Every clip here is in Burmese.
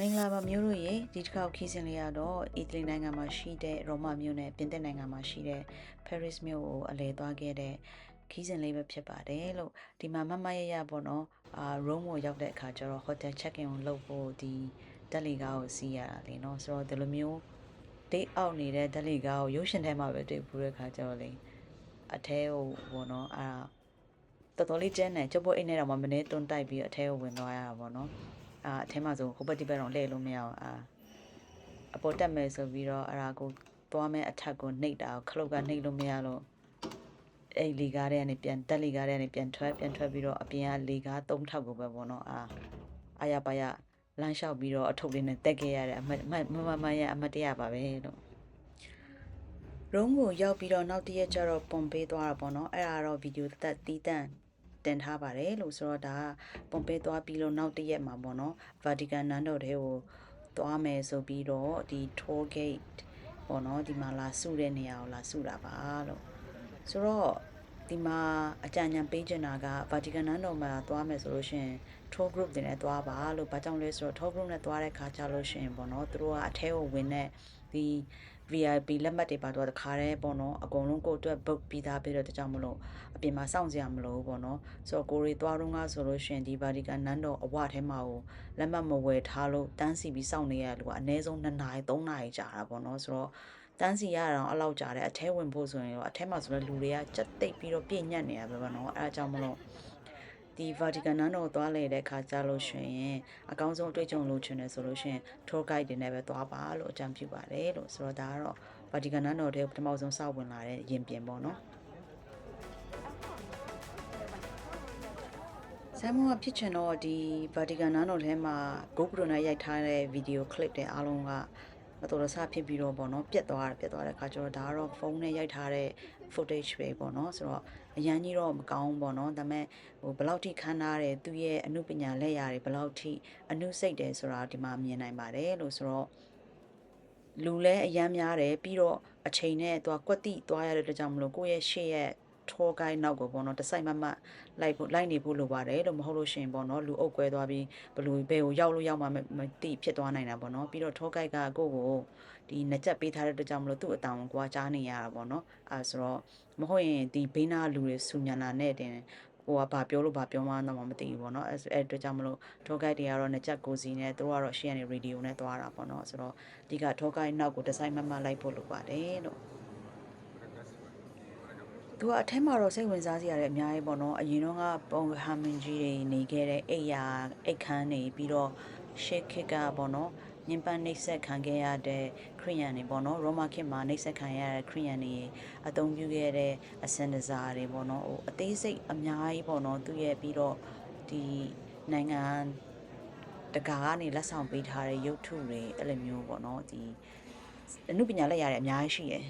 မင်္ဂလာပါမျိုးတို့ရေဒီတစ်ခေါက်ခီးစဉ်လေးရတော့အီတလီနိုင်ငံမှာရှိတဲ့ရောမမြို့နဲ့ပြင်သစ်နိုင်ငံမှာရှိတဲ့ Paris မြို့ကိုအလဲသွားခဲ့တဲ့ခီးစဉ်လေးပဲဖြစ်ပါတယ်လို့ဒီမှာမမရရပေါ့နော်အာ room ကိုရောက်တဲ့အခါကျတော့ hotel check in ကိုလုပ်ဖို့ဒီတက်လီကားကိုစီးရတာလေနော်ဆိုတော့ဒီလိုမျိုး date out နေတဲ့တက်လီကားကိုရုပ်ရှင်ထဲမှာပဲတွေ့ဘူးတဲ့အခါကျတော့လေအထဲကိုပေါ့နော်အာတော်တော်လေးကျန်းတယ်ကျုပ်ဖို့အိတ်နဲ့တော့မနေတွန်းတိုက်ပြီးအထဲကိုဝင်သွားရတာပေါ့နော် အာအထဲမှာဆိုဟိုဘက်ဒီဘက်တော့လှည့်လို့မရအောင်အာအပေါ်တက်မယ်ဆိုပြီးတော့အရာကိုသွားမယ်အထက်ကိုနှိပ်တာကိုခလုတ်ကနှိပ်လို့မရလို့အဲ့လီကားတဲ့ကနေပြန်တက်လီကားတဲ့ကနေပြန်ထွက်ပြန်ထွက်ပြီးတော့အပြင်ကလီကား၃ထောက်ကိုပဲပေါ့နော်အာအာရပါရလမ်းလျှောက်ပြီးတော့အထုပ်လေးနဲ့တက်ခဲ့ရတဲ့အမတ်မမမရအမတ်တရပါပဲလို့ရုံးကိုရောက်ပြီးတော့နောက်တစ်ရက်ကျတော့ပုံပေးသွားတာပေါ့နော်အဲ့ဒါတော့ဗီဒီယိုသက်တီးတန့် တင်ထားပါတယ်လို့ဆိုတော့ဒါကပုံပေးသွားပြီးလို့နောက်တစ်ရက်မှာပေါ့နော် Vatican နန်းတော်ထဲကိုသွားမယ်ဆိုပြီးတော့ဒီ tour gate ပေါ့နော်ဒီမှာလာစုတဲ့နေရာကိုလာစုတာပါလို့ဆိုတော့ဒီမှာအကြံဉာဏ်ပေးချင်တာက Vatican နန်းတော်မှာသွားမယ်ဆိုလို့ရှိရင် tour group တွေနဲ့သွားပါလို့ဘာကြောင့်လဲဆိုတော့ tour group နဲ့သွားတဲ့ခါကြလို့ရှိရင်ပေါ့နော်သူတို့ကအထဲကိုဝင်တဲ့ဒီ VIP လက်မှတ်တွေပါတော့တခါတည်းပေါ့နော်အကုန်လုံးကိုယ့်အတွက် book ပြီးသားပြီးတော့တကြောင်မလို့အပြင်မှာစောင့်စရာမလိုဘူးပေါ့နော်ဆိုတော့ကိုရီသွားတော့ကဆိုလို့ရှိရင်ဒီ Vatican နန်းတော်အဝထဲမှာကိုလက်မှတ်မဝယ်ထားလို့တန်းစီပြီးစောင့်နေရတဲ့လူကအနည်းဆုံး2နာရီ3နာရီကြာတာပေါ့နော်ဆိုတော့တန်းစီရအောင်အလောက်ကြာတယ်အထဲဝင်ဖို့ဆိုရင်တော့အထဲမှာဆိုတော့လူတွေကကြက်တိတ်ပြီးတော့ပြည့်ညတ်နေတာပဲပေါ့နော်အဲအကြောင်းမလို့ ဒီ Vatican နန်းတော်သွားလေတဲ့အခါကြလို့ရှိရင်အကောင်းဆုံးအတွေ့အကြုံလုပ်ချင်တယ်ဆိုလို့ရှိရင် tour guide တွေနဲ့ပဲသွားပါလို့အကြံပြုပါတယ်လို့ဆိုတော့ဒါကတော့ Vatican နန်းတော်ထဲပထမဆုံးစဝင်လာတဲ့ရင်ပြင်ပေါ့နော်ဆမ်မွန်ကဖြစ်ချင်တော့ဒီ Vatican နန်းတော်ထဲမှာ GoPro နဲ့ရိုက်ထားတဲ့ video clip တွေအားလုံးက မတော်တဆဖြစ်ပြီးတော့ပေါ့နော်ပြက်သွားတယ်ပြက်သွားတဲ့အခါကျတော့ဒါကတော့ဖုန်းနဲ့ရိုက်ထားတဲ့ footage ပဲပေါ့နော်ဆိုတော့အရန်ကြီးတော့မကောင်းဘူးပေါ့နော်ဒါပေမဲ့ဟိုဘယ်လောက်ထိခန်းထားတယ်သူ့ရဲ့အမှုပညာလက်ရာတွေဘယ်လောက်ထိအမှုစိတ်တယ်ဆိုတာဒီမှာမြင်နိုင်ပါတယ်လို့ဆိုတော့လူလဲအရန်များတယ်ပြီးတော့အချိန်နဲ့သူကကွက်တိသွားရတဲ့အတွက်ကြောင့်မလို့ကိုယ့်ရဲ့ရှေ့ရဲ့ tour guide နောက်ကိုပေါ့နော်တစ်ဆိုင်မမလိုက်ဖို့လိုက်နေဖို့လိုပါတယ်လို့မဟုတ်လို့ရှိရင်ပေါ့နော်လူအုပ်ကွဲသွားပြီးဘလူဘယ်ကိုရောက်လို့ရောက်မှမသိဖြစ်သွားနိုင်တာပေါ့နော်ပြီးတော့ tour guide ကကိုယ့်ကိုဒီနှစ်ချက်ပေးထားတဲ့အတွက်ကြောင့်မလို့သူ့အတောင်ကိုကကြားနေရတာပေါ့နော်အဲဆိုတော့မဟုတ်ရင်ဒီဘေးနာလူတွေဆူညံလာနဲ့တင်ဟိုကဘာပြောလို့ဘာပြောမှတော့မသိဘူးပေါ့နော်အဲအဲ့အတွက်ကြောင့်မလို့ tour guide တွေကတော့နှစ်ချက်ကိုစီနဲ့သူတို့ကတော့ရှေ့ကနေ radio နဲ့သွားတာပေါ့နော်ဆိုတော့အဓိက tour guide နောက်ကိုဒီဇိုင်းမမလိုက်ဖို့လိုပါတယ်လို့ သူကအထက်မှာတော့စိတ်ဝင်စားစရာတွေအများကြီးပေါ့နော်အရင်တော့ကပုံဟာမင်ကြီးတွေနေခဲ့တဲ့အိယာအိတ်ခမ်းနေပြီးတော့ရှေ့ခစ်ကပေါ့နော်ညင်ပန်းနှိပ်ဆက်ခံခဲ့ရတဲ့ခရိယန်တွေပေါ့နော်ရောမခေတ်မှာနှိပ်ဆက်ခံရတဲ့ခရိယန်တွေအသုံးပြုခဲ့တဲ့အစင်ဒဇာတွေပေါ့နော်ဟိုအသေးစိတ်အများကြီးပေါ့နော်သူရဲ့ပြီးတော့ဒီနိုင်ငံတကာကနေလက်ဆောင်ပေးထားတဲ့ရုပ်ထုတွေအဲ့လိုမျိုးပေါ့နော်ဒီအမှုပညာလက်ရတဲ့အများကြီးရှိတယ်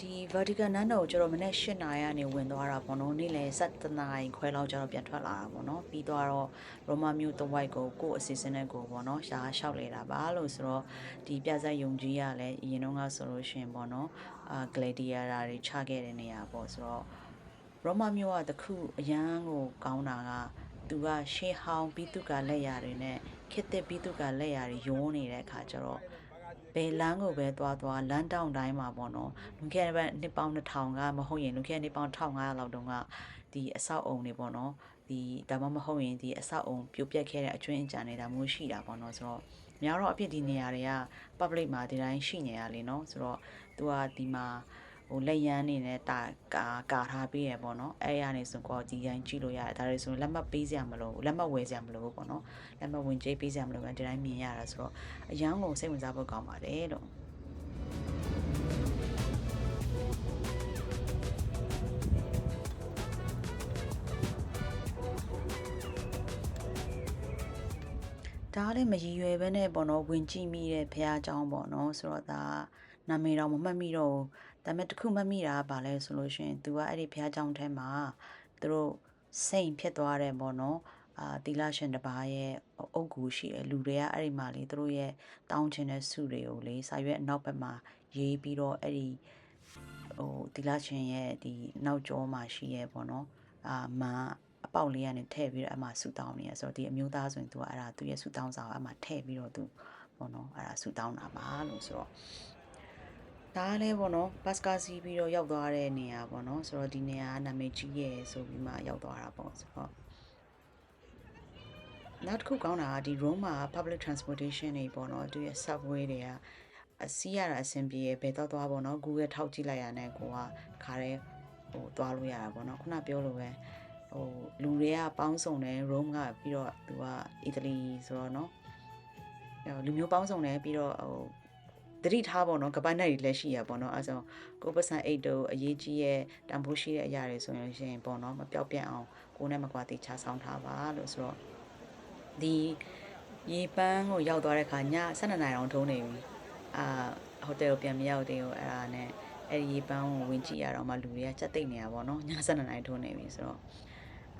ဒီ Vatican နန်းတော်ကိုကျတော့မနေ့၈နာရီကနေဝင်သွားတာပေါ့နော်နေ့လယ်7နာရီခွဲလောက်ကျတော့ပြန်ထွက်လာတာပေါ့နော်ပြီးသွားတော့ရောမမြို့တဝိုက်ကိုကို့အစီအစဉ်နဲ့ကိုပေါ့နော်ရှားလျှောက်လေတာပါလို့ဆိုတော့ဒီပြဇက်ယုံကြီးကလည်းအရင်တော့ကဆိုလို့ရှိရင်ပေါ့နော်အာ gladiator တွေချခဲ့တဲ့နေရာပေါ့ဆိုတော့ရောမမြို့ကတခုအရန်ကိုကောင်းတာကသူကရှေးဟောင်းပြီးသူကလက်ရာတွေနဲ့ခေတ်သစ်ပြီးသူကလက်ရာတွေယိုးနေတဲ့အခါကျတော့ ဘယ်လမ်းကိုပဲသွားသွားလမ်းတောင်တိုင်းမှာပေါ့နော်လွန်ခဲ့တဲ့နှစ်ပေါင်း2000ကမဟုတ်ရင်လွန်ခဲ့တဲ့နှစ်ပေါင်း1500လောက်တုန်းကဒီအဆောက်အုံတွေပေါ့နော်ဒီဒါမှမဟုတ်ရင်ဒီအဆောက်အုံပြိုပျက်ခဲ့တဲ့အကျွင်းအကြံနေတာမျိုးရှိတာပေါ့နော်ဆိုတော့များတော့အဖြစ်ဒီနေရာတွေက public မှာဒီတိုင်းရှိနေရလေနော်ဆိုတော့သူကဒီမှာ ဟိုလက်ရန်နေနဲ့တာကာကာထားပေးရပေါ့နော်အဲ့ရနေဆိုတော့ဒီတိုင်းကြည့်လို့ရတယ်ဒါတွေဆိုလက်မှတ်ပေးစရာမလိုလက်မှတ်ဝယ်စရာမလိုဘူးပေါ့နော်လက်မှတ်ဝင်ကြေးပေးစရာမလိုပဲဒီတိုင်းမြင်ရတာဆိုတော့အရန်ကိုစိတ်ဝင်စားဖို့ကောင်းပါတယ်လို့ဒါလည်းမရည်ရွယ်ပဲနဲ့ပေါ့နော်ဝင်ကြည့်မိတဲ့ဖះเจ้าပေါ့နော်ဆိုတော့ဒါ နာမည်တော့မမှတ်မိတော့ဒါပေမဲ့တခုမှတ်မိတာကဘာလဲဆိုလို့ရှင်သူကအဲ့ဒီဘုရားကျောင်းထဲမှာသူတို့စိန်ဖြစ်သွားတယ်ပေါ့နော်အာသီလရှင်တပါးရဲ့အုပ်ကူရှိတယ်လူတွေကအဲ့ဒီမှာလေသူတို့ရဲ့တောင်းချင်တဲ့ဆုတွေကိုလေစာရွက်အနောက်ဘက်မှာရေးပြီးတော့အဲ့ဒီဟိုသီလရှင်ရဲ့ဒီနောက်ကျောမှာရှိရဲပေါ့နော်အာမအပေါက်လေးကနေထည့်ပြီးတော့အမှဆူတောင်းနေရဆိုတော့ဒီအမျိုးသားဆိုရင်သူကအဲ့ဒါသူရဲ့ဆူတောင်းစာကိုအမှထည့်ပြီးတော့သူပေါ့နော်အဲ့ဒါဆူတောင်းတာပါလို့ဆိုတော့ ဒါလည်းပေါ့နော်ဘတ်စကာစီးပြီးတော့ရောက်သွားတဲ့နေရာပေါ့နော်ဆိုတော့ဒီနေရာကနာမည်ကြီးရဲ့ဆိုပြီးမှရောက်သွားတာပေါ့ဆိုတော့နောက်တစ်ခုကောင်းတာကဒီ Rome မှာ public transportation တွေပေါ့နော်သူရဲ့ subway တွေကအစီးရတာအဆင်ပြေရဘယ်တော့သွားပေါ့နော် Google ထောက်ကြည့်လိုက်ရတဲ့ကိုကခါရဲဟိုသွားလို့ရတာပေါ့နော်ခုနပြောလို့ပဲဟိုလူတွေကပေါင်းစုံတယ် Rome ကပြီးတော့သူကအီတလီဆိုတော့နော်လူမျိုးပေါင်းစုံတယ်ပြီးတော့ဟို တတိထားပေါ့နော်ကပတ်နဲ့လည်းရှိရပေါ့နော်အဲဆိုကိုပစံအိတ်တို့အရေးကြီးရဲ့တန်ဖိုးရှိတဲ့အရာတွေဆိုရင်ရှင်ပေါ့နော်မပြောက်ပြတ်အောင်ကိုယ်နဲ့မကွာတိချဆောင်ထားပါလို့ဆိုတော့ဒီရေပန်းကိုရောက်သွားတဲ့ခါည12နာရီအောင်ထုံးနေပြီအာဟိုတယ်ကိုပြန်မရောက်သေးဘူးအဲ့ဒါနဲ့အဲ့ဒီရေပန်းကိုဝင်ကြည့်ရတော့မှလူတွေကစက်သိမ့်နေတာပေါ့နော်ည12နာရီထုံးနေပြီဆိုတော့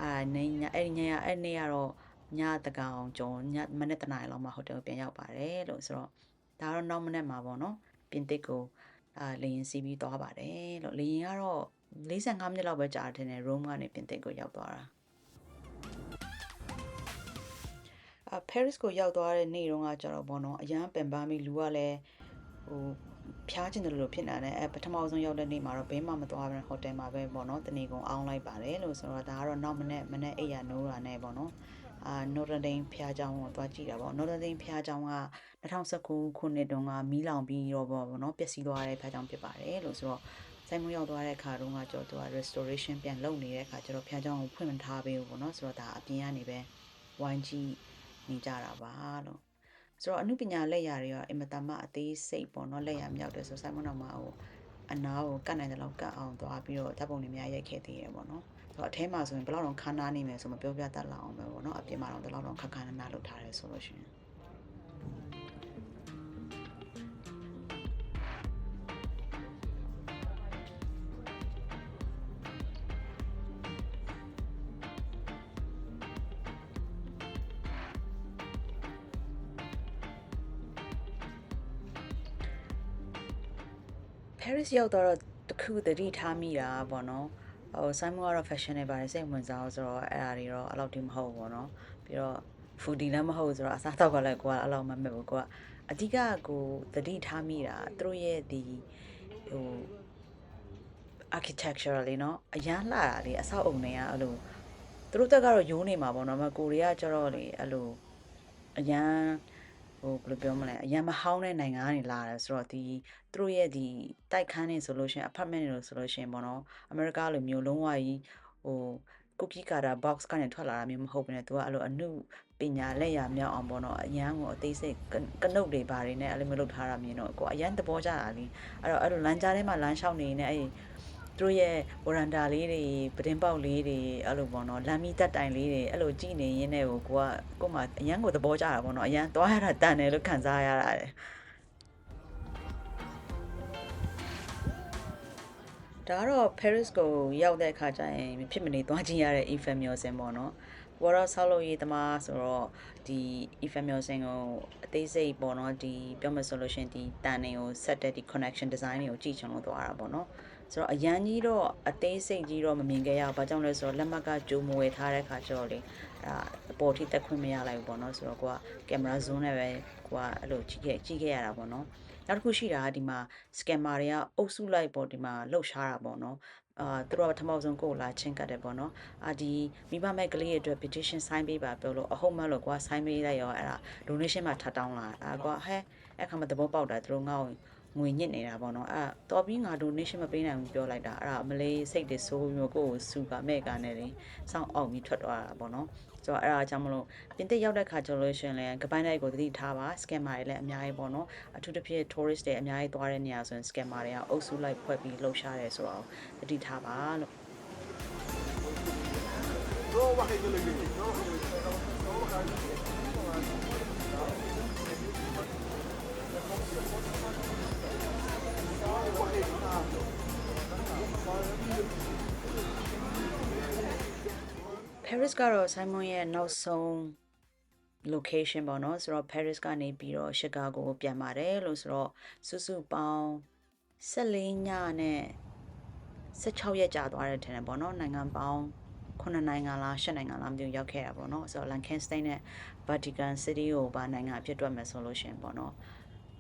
အာနေညအဲ့ဒီညရအဲ့နေ့ကတော့ညတကောင်ကျုံညမနေ့တနားလောက်မှဟိုတယ်ကိုပြန်ရောက်ပါတယ်လို့ဆိုတော့ ဒါတော့နောက်မနေ့မှာပေါ့နော်ပြင်သစ်ကိုအာလေရင်စီးပြီးသွားပါတယ်လို့လေရင်ကတော့45မိနစ်လောက်ပဲကြာတယ်နဲ့ Rome ကနေပြင်သစ်ကိုရောက်သွားတာအာ Paris ကိုရောက်သွားတဲ့နေ့တုန်းကကျတော့ဘောနော်အရန်ပင်ပန်းပြီးလူကလည်းဟိုဖျားချင်တယ်လို့ဖြစ်နေတာနဲ့အဲပထမဆုံးရောက်တဲ့နေ့မှာတော့ဘဲမှမသွားဘဲဟိုတယ်မှာပဲပေါ့နော်တနေကုန်အောင်းလိုက်ပါတယ်လို့ဆိုတော့ဒါကတော့နောက်မနေ့မနေ့အိပ်ရနိုးတာနဲ့ပေါ့နော် အာနိုဒန်ဖျားချောင်းကိုသွားကြည့်တာပေါ့နိုဒန်ဖျားချောင်းက2019ခုနှစ်တုန်းကမီးလောင်ပြီးတော့ပေါ့နော်ပျက်စီးသွားတဲ့ဖျားချောင်းဖြစ်ပါတယ်လို့ဆိုတော့ဆိုင်မရောက်သွားတဲ့အခါတုန်းကကြောသူက restoration ပြန်လုပ်နေတဲ့အခါကျတော့ဖျားချောင်းကိုဖွင့်မထားပေးဘူးပေါ့နော်ဆိုတော့ဒါအပြင်ကနေပဲဝိုင်းကြည့်နေကြတာပါလို့ဆိုတော့အမှုပညာလက်ရာတွေရောအင်မတန်မှအသေးစိတ်ပေါ့နော်လက်ရာမြောက်တယ်ဆိုဆိုင်မတော်မှာဟိုအနာကိုကတ်နိုင်တဲ့လောက်ကတ်အောင်သွားပြီးတော့ဓာတ်ပုံတွေများရိုက်ခဲ့သေးတယ်ပေါ့နော်ဆို တော့အထဲမှာဆိုရင်ဘယ်လောက်တော့ခန်းနာနေမယ်ဆိုမပြောပြတတ်လောက်အောင်ပဲပေါ့နော်အပြင်မှာတော့ဘယ်လောက်တော့ခက်ခါနာနာလုပ်ထားတယ်ဆိုလို့ရှိရင် Paris ရောက်တော့တခုတတိထားမိတာပေါ့နော် ဟိုဆိုင်မကတော့ fashion တွေပါတယ်စိတ်ဝင်စားအောင်ဆိုတော့အဲ့ဒါတွေတော့အဲ့လောက်တိမဟုတ်ဘူးပေါ့နော်ပြီးတော့ foodie လည်းမဟုတ်ဆိုတော့အစားအသောက်ကလည်းကိုကအဲ့လောက်မမဲ့ဘူးကိုကအဓိကကိုသတိထားမိတာသူတို့ရဲ့ဒီဟို architecture လေးနော်အရန်လှတာလေးအဆောက်အုံတွေကအဲ့လိုသူတို့တက်ကတော့ယိုးနေမှာပေါ့နော်မကိုရီးယားကျတော့လေအဲ့လိုအရန် ဟိုဘယ်လိုပြောမလဲအရန်မဟောင်းတဲ့နိုင်ငံကနေလာတယ်ဆိုတော့ဒီသူတို့ရဲ့ဒီတိုက်ခန်းနေဆိုလို့ရှိရင် apartment တွေလို့ဆိုလို့ရှိရင်ပေါ့နော်အမေရိကလိုမျိုးလုံးဝကြီးဟို cookie cutter box ကနေထွက်လာတာမျိုးမဟုတ်ဘဲနဲ့သူကအဲ့လိုအနုပညာလက်ရမြောက်အောင်ပေါ့နော်အရန်ကိုအသေးစိတ်ကနုတ်တွေဘာတွေနဲ့အဲ့လိုမျိုးလုပ်ထားတာမြင်တော့ကိုအရန်သဘောကျတာလीအဲ့တော့အဲ့လိုလမ်းကြားထဲမှာလမ်းလျှောက်နေနေအဲ့ သူတို့ရဲ့ဝရန်တာလေးတွေပဒင်းပေါက်လေးတွေအဲ့လိုပေါ့နော်လမ်းမီတက်တိုင်လေးတွေအဲ့လိုကြည့်နေရင်းနဲ့ကိုကိုကကို့မှာအရန်ကိုသဘောကျတာပေါ့နော်အရန်သွားရတာတန်တယ်လို့ခံစားရတာတယ်ဒါကတော့ Paris ကိုရောက်တဲ့အခါကျရင်ဖြစ်မနေသွားကြည့်ရတဲ့ Eiffel Museum ပေါ့နော်ဝါရဆောက်လုပ်ရေးသမားဆိုတော့ဒီ Eiffel Museum ကိုအသေးစိတ်ပေါ့နော်ဒီပြောမှဆိုလို့ရှင်ဒီတန်တွေကိုဆက်တဲ့ဒီ connection design တွေကိုကြည့်ချင်လို့သွားတာပေါ့နော် ဆိုတော့အရန်ကြီးတော့အသေးစိတ်ကြီးတော့မမြင်ခဲ့ရဘူး။ဘာကြောင့်လဲဆိုတော့လက်မှတ်ကကြိုမဝယ်ထားတဲ့ခါကျတော့လေအဲအပေါ်ထိတက်ခွင့်မရလိုက်ဘူးပေါ့နော်။ဆိုတော့ကိုကကင်မရာ zoom နဲ့ပဲကိုကအဲ့လိုကြည့်ခဲ့ကြည့်ခဲ့ရတာပေါ့နော်။နောက်တစ်ခုရှိတာကဒီမှာ scammer တွေကအုပ်စုလိုက်ပေါ့ဒီမှာလှုပ်ရှားတာပေါ့နော်။အာသူတို့ကပထမဆုံးကိုလာချင်းကတ်တယ်ပေါ့နော်အာဒီမိဘမဲ့ကလေးရဲ့အတွက် petition sign ပေးပါပြောလို့အဟုတ်မှလို့ကွာ sign ပေးလိုက်ရောအဲ့ဒါ donation မှာထပ်တောင်းလာအာကွာဟဲအဲ့ခါမှသဘောပေါက်တာသူတို့ငါ့ကို ငွေညစ်နေတာပေါ့နော်အဲ့တော်ပြီးငါ donation မပေးနိုင်ဘူးပြောလိုက်တာအဲ့ဒါမလေးစိတ်တွေဆိုးမျိုးကိုယ်ကိုစူကမဲ့ကနဲ့လေစောင့်အောင်ပြီးထွက်သွားတာပေါ့နော်ဆိုတော့အဲ့ဒါကြောင့်မလို့ပြင်သစ်ရောက်တဲ့ခါကျလို့ရှင်လဲကပိုင်းတိုင်းကိုသတိထားပါ scammer တွေလည်းအများကြီးပေါ့နော်အထူးသဖြင့် tourist တွေအများကြီးသွားတဲ့နေရာဆိုရင် scammer တွေကအုပ်စုလိုက်ဖွဲ့ပြီးလှုပ်ရှားတယ်ဆိုတော့သတိထားပါလို့ No, baja y yo le digo, no, no, baja y yo Paris ကတော့ Simon ရဲ့နောက်ဆုံး location ပေါ့နော်ဆိုတော့ Paris ကနေပြီးတော့ Chicago ကိုပြန်ပါတယ်လို့ဆိုတော့စုစုပေါင်း14ညနဲ့16ရက်ကြာသွားတဲ့ထင်တယ်ပေါ့နော်နိုင်ငံပေါင်း9နိုင်ငံလား10နိုင်ငံလားမသိဘူးရောက်ခဲ့တာပေါ့နော်ဆိုတော့ Liechtenstein နဲ့ Vatican City ကိုပါနိုင်ငံအဖြစ်တွက်မယ်ဆိုလို့ရှရင်ပေါ့နော်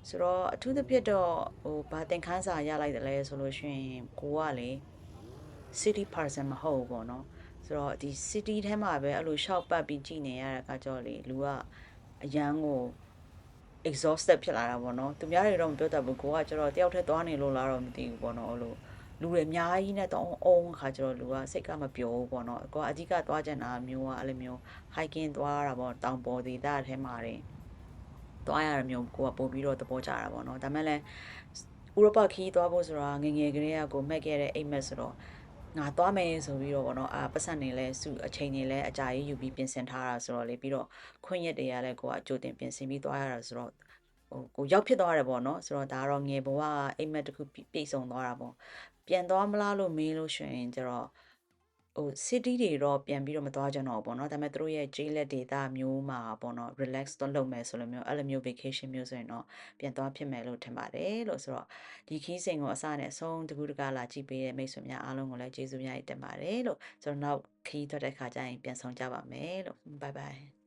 ဆိုတော့အထူးသဖြင့်တော့ဟိုဘာသင်ခန်းစာရလိုက်တယ်လဲဆိုလို့ရှရင်ကိုကလေ city person မဟုတ်ဘူးပေါ့နော် ဆိုတော့ဒီ city ထဲမှာပဲအဲ့လိုရှောက်ပတ်ပြီးကြည်နေရတဲ့အခါကျတော့လေလူကအရန်ကို exhausted ဖြစ်လာတာပေါ့နော်သူများတွေတော့မပြောတတ်ဘူးကိုကကျတော့တယောက်တည်းသွားနေလို့လားတော့မသိဘူးပေါ့နော်အဲ့လိုလူတွေအများကြီးနဲ့တော့အုံးခါကျတော့လူကစိတ်ကမပျော်ဘူးပေါ့နော်ကိုကအဓိကသွားကြတာမျိုးကအဲ့လိုမျိုး hiking သွားရတာပေါ့တောင်ပေါ်ဒေသထဲမှာတွေသွားရတာမျိုးကိုကပို့ပြီးတော့သဘောကျတာပေါ့နော်ဒါမဲ့လည်းဥရောပခီးသွားဖို့ဆိုတာငယ်ငယ်ကလေးကကိုမက်ခဲ့တဲ့အိမ်မက်ဆိုတော့ ငါသွားမယ်ဆိုပြီးတော့ဗောနော်အာပတ်စံနေလဲစုအချိန်နေလဲအကြာကြီးယူပြီးပြင်ဆင်ထားတာဆိုတော့လေပြီးတော့ခွင့်ရက်တွေကလည်းကိုကအကြိုတင်ပြင်ဆင်ပြီးသွားရတာဆိုတော့ဟိုကိုရောက်ဖြစ်သွားတယ်ပေါ့နော်ဆိုတော့ဒါကတော့ငယ်ဘဝအိမ်မက်တစ်ခုပြည့်စုံသွားတာပေါ့ပြန်သွားမလားလို့မေးလို့ရှိရင်ကျတော့ ဟို city တွေတော့ပြန်ပြီးတော့မသွားကြတော့ဘူးပေါ့နော်ဒါပေမဲ့သူတို့ရဲ့ J လက် data မျိုးမှာပေါ့နော် relax တော့လုပ်မယ်ဆိုလိုမျိုးအဲ့လိုမျိုး vacation မျိုးဆိုရင်တော့ပြန်သွားဖြစ်မယ်လို့ထင်ပါတယ်လို့ဆိုတော့ဒီခီးစဉ်ကိုအစနဲ့အဆုံးတကူတကလာကြည့်ပေးတဲ့မိတ်ဆွေများအားလုံးကိုလည်းကျေးဇူးများတင်ပါတယ်လို့ဆိုတော့နောက်ခီးထွက်တဲ့ခါကျရင်ပြန်ဆောင်ကြပါမယ်လို့ bye bye